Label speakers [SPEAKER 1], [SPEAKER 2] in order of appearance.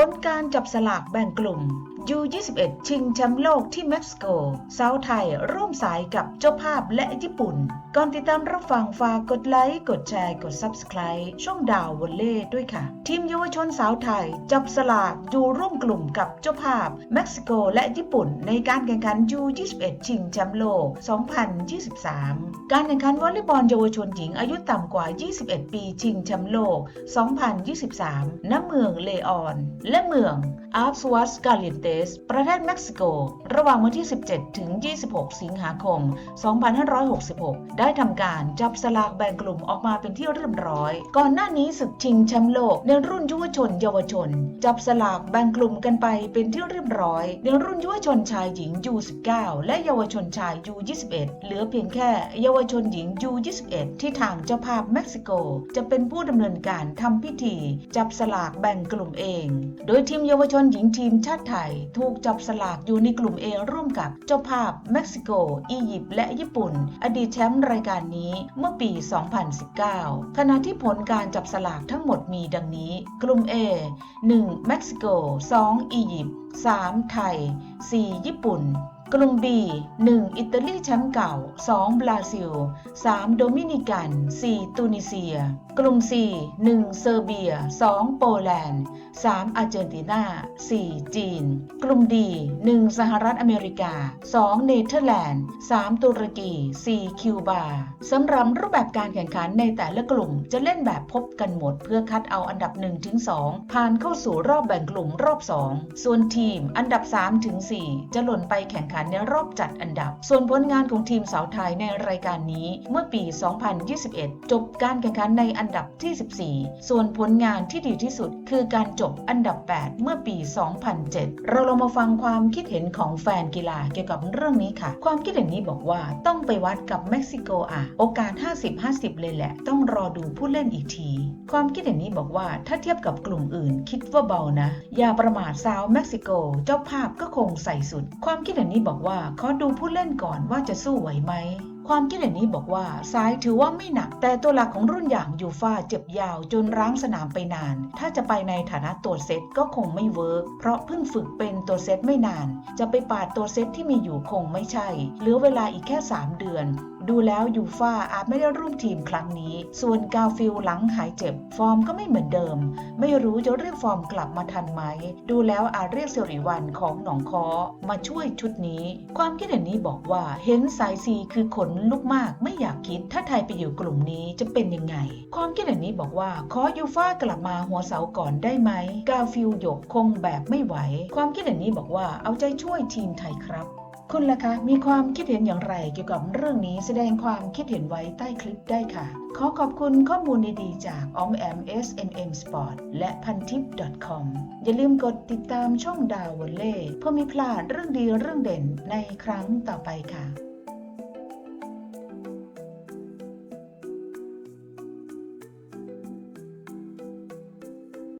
[SPEAKER 1] ผลการจับสลากแบ่งกลุ่ม U21 ชิงแชมป์โลกที่เม็กซิโก สาวไทยร่วมสายกับเจ้าภาพและญี่ปุ่น ก่อนติดตามรับฟังฝากกดไลค์ กดแชร์ กด Subscribe ช่องดาววอลเล่ด้วยค่ะ ทีมเยาวชนสาวไทย จับสลากอยู่ร่วมกลุ่มกับเจ้าภาพเม็กซิโกและญี่ปุ่น ในการแข่งขัน U21 ชิงแชมป์โลก 2023 การแข่งขันวอลเลย์บอลเยาวชนหญิงอายุต่ำกว่า 21 ปีชิงแชมป์โลก 2023 ณ เมืองเลออน และเมืองอาร์สวัสกาลิเตส ประเทศเม็กซิโก ระหว่างวันที่ 17 ถึง 26 สิงหาคม 2566 ได้ทำการจับสลากแบ่งกลุ่มออกมาเป็นที่เรียบร้อย ก่อนหน้านี้ศึกชิงแชมป์โลกในรุ่นยุวชนเยาวชน จับสลากแบ่งกลุ่มกันไปเป็นที่เรียบร้อย ในรุ่นยุวชนชายหญิง U19 และเยาวชนชาย U21 เหลือเพียงแค่เยาวชนหญิง U21 ที่ทางเจ้าภาพเม็กซิโก จะเป็นผู้ดำเนินการทำพิธี จับสลากแบ่งกลุ่มเอง โดยทีมเยาวชนหญิงทีมชาติไทยถูกจับสลากอยู่ในกลุ่มเอร่วมกับเจ้าภาพเม็กซิโก อียิปต์และญี่ปุ่น อดีตแชมป์รายการนี้เมื่อปี 2019 ขณะที่ผลการจับสลากทั้งหมดมีดังนี้ กลุ่ม A 1. เม็กซิโก 2. อียิปต์ 3. ไทย 4. ญี่ปุ่น กลุ่ม B 1. อิตาลีแชมป์เก่า 2. บราซิล 3. โดมินิกัน 4. ตูนิเซีย กลุ่ม C 1. เซอร์เบีย 2. โปแลนด์ 3. อาร์เจนตินา 4. จีน กลุ่ม D 1. สหรัฐอเมริกา 2. เนเธอร์แลนด์ 3. ตุรกี 4. คิวบาสำหรับรูปแบบการแข่งขันในแต่ละกลุ่มจะเล่นแบบพบกันหมดเพื่อคัดเอาอันดับ 1-2 ผ่านเข้าสู่รอบแบ่งกลุ่มรอบ 2 ส่วนทีมอันดับ 3-4 จะหล่นไปแข่งขันในรอบจัดอันดับ ส่วนผลงานของทีมสาวไทยในรายการนี้เมื่อปี 2021 จบการแข่งขันในอันดับที่ 14 ส่วนผลงานที่ดีที่สุด คือการจบอันดับ 8 เมื่อปี 2007 เราลองมาฟังความคิดเห็นของแฟนกีฬาเกี่ยวกับเรื่องนี้ค่ะ ความคิดเห็นนี้บอกว่าต้องไปวัดกับเม็กซิโกอะ โอกาส 50-50 เลยแหละ ต้องรอดูผู้เล่นอีกที ความคิดเห็นนี้บอกว่าถ้าเทียบกับกลุ่มอื่น คิดว่าเบานะ อย่าประมาทสาวเม็กซิโก เจ้าภาพก็คงใส่สุด ความคิดเห็นนี้บอกว่าขอดูผู้เล่นก่อนว่าจะสู้ไหวไหม ความคิดเห็นนี้บอกว่าซ้ายถือว่าไม่หนัก แต่ตัวหลักของรุ่นอย่างยูฟ่าเจ็บยาวจนร้างสนามไปนาน ถ้าจะไปในฐานะตัวเซตก็คงไม่เวิร์กเพราะเพิ่งฝึกเป็นตัวเซตไม่นาน จะไปปาดตัวเซตที่มีอยู่คงไม่ใช่เหลือเวลาอีกแค่ 3 เดือน ดูแล้วยูฟ่าอาจไม่ได้ร่วมทีมครั้งนี้ ส่วนกาฟิลหลังหายเจ็บ ฟอร์มก็ไม่เหมือนเดิม ไม่รู้จะเรียกฟอร์มกลับมาทันไหม ดูแล้วอาจเรียกสิริวันของหนองคอมาช่วยชุดนี้ ความคิดเห็นนี้บอกว่าเห็นสายซีคือขนลุกมากไม่อยากคิด ถ้าไทยไปอยู่กลุ่มนี้จะเป็นยังไง ความคิดเห็นนี้บอกว่าขอยูฟ่ากลับมาหัวเสาก่อนได้ไหม กาฟิลหยกคงแบบไม่ไหว ความคิดเห็นนี้บอกว่าเอาใจช่วยทีมไทยครับ คุณล่ะคะ มีความคิดเห็นอย่างไรเกี่ยวกับเรื่องนี้แสดงความคิดเห็นไว้ใต้คลิปได้ค่ะ ขอขอบคุณข้อมูลดีๆจากออมแอม SMM Sport และพันทิป .com อย่าลืมกดติดตามช่องดาววอลเล่เพื่อไมีพลาดเรื่องดีเรื่องเด่นในครั้งต่อไปค่ะ